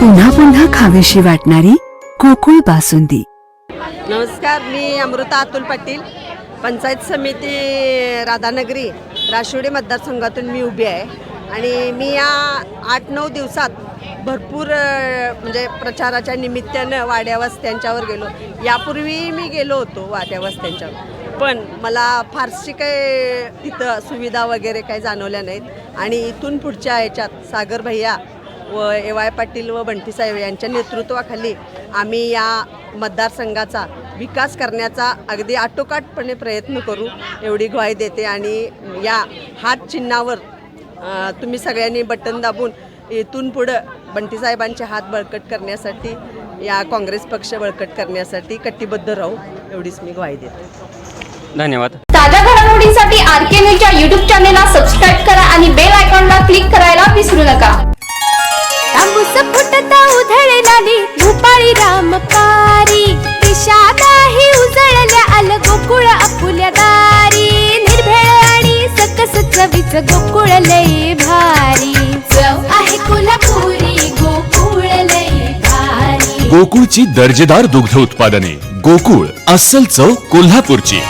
पुन्हा पुन्हा खावीशी वाटणारी कोकुळ बासुंदी. नमस्कार मी अमृता अतुल पाटील. पंचायत समिती राधानगरी राशिवडी मतदारसंघातून मी उभी आहे. आणि मी या आठ नऊ दिवसात भरपूर म्हणजे प्रचाराच्या निमित्तानं वाड्या वस्त्यांच्यावर गेलो. यापूर्वी मी गेलो होतो वाड्या वस्त्यांच्यावर. पण मला फारशी काही तिथं सुविधा वगैरे काही जाणवल्या नाहीत. आणि इथून पुढच्या ह्याच्यात सागर भैया व ए वाय पाटील व बंटीसाहेब यांच्या नेतृत्वाखाली आम्ही या मतदारसंघाचा विकास करण्याचा अगदी आटोकाटपणे प्रयत्न करू एवढी ग्वाही देते. आणि या हात चिन्हावर तुम्ही सगळ्यांनी बटन दाबून इथून पुढं बंटीसाहेबांचे हात बळकट करण्यासाठी या काँग्रेस पक्ष बळकट करण्यासाठी कटिबद्ध राहू एवढीच मी ग्वाही देते. धन्यवाद. ताज्या घडामोडींसाठी आर के न्यूजच्या युट्यूब चॅनेलला सबस्क्राईब करा आणि बेल आयकॉनला क्लिक करायला विसरू नका. तांबूस फुटता उधळणारी भूपाळी रामपारी. दिशादाही उजळल्या आल गोकुळ आपुल्या दारी. निर्भेळ आणि सकस चवीच गोकुळ लय भारी. चव आहे कोल्हापुरी गोकुळ लय भारी. गोकुळची दर्जेदार दुग्ध उत्पादने. गोकुळ अस्सल चव कोल्हापूरची.